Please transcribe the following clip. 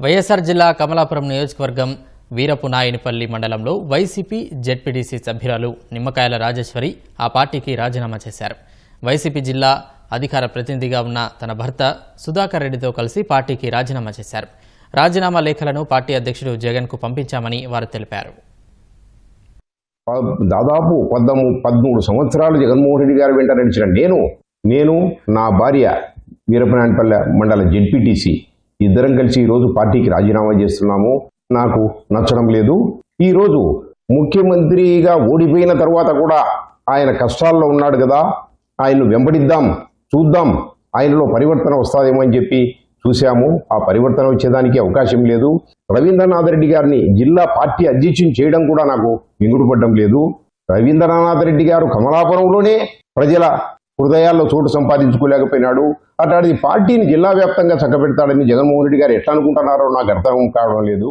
వైఎస్ఆర్ జిల్లా కమలాపురం నియోజకవర్గం వీరపు నాయనిపల్లి మండలంలో వైసీపీ జెడ్పీటీసీ సభ్యురాలు నిమ్మకాయల రాజేశ్వరి ఆ పార్టీకి రాజీనామా చేశారు. వైసీపీ జిల్లా అధికార ప్రతినిధిగా ఉన్న తన భర్త సుధాకర్ రెడ్డితో కలిసి పార్టీకి రాజీనామా చేశారు. రాజీనామా లేఖలను పార్టీ అధ్యక్షుడు జగన్కు పంపించామని వారు తెలిపారు. ప- దాదాపు పద్దము పదమూడు సంవత్సరాలు జగన్మోహన్ రెడ్డి గారు వెంట నడిచిన నేను నేను నా భార్య వీరపనాయనపల్లె మండల జెడ్పీటీసీ ఇద్దరం కలిసి ఈరోజు పార్టీకి రాజీనామా చేస్తున్నాము. నాకు నచ్చడం లేదు. ఈరోజు ముఖ్యమంత్రిగా ఓడిపోయిన తర్వాత కూడా ఆయన కష్టాల్లో ఉన్నాడు కదా. ఆయన్ను వెంబడిద్దాం చూద్దాం. ఆయనలో పరివర్తన వస్తుందేమో అని చెప్పి చూశాము. ఆ పరివర్తన వచ్చేదానికి అవకాశం లేదు. రవీంద్రనాథ్ రెడ్డి గారిని జిల్లా పార్టీ అధ్యక్షుని చేయడం కూడా నాకు మింగుడుపడడం లేదు. రవీంద్రనాథ్ రెడ్డి గారు కమలాపురంలోనే ప్రజల హృదయాల్లో చోటు సంపాదించుకోలేకపోయినాడు. అట్లాంటి పార్టీని జిల్లా వ్యాప్తంగా చక్కబెడతాడని జగన్మోహన్ రెడ్డి గారు ఎట్లా అనుకుంటున్నారో నాకు అర్థం కావడం లేదు.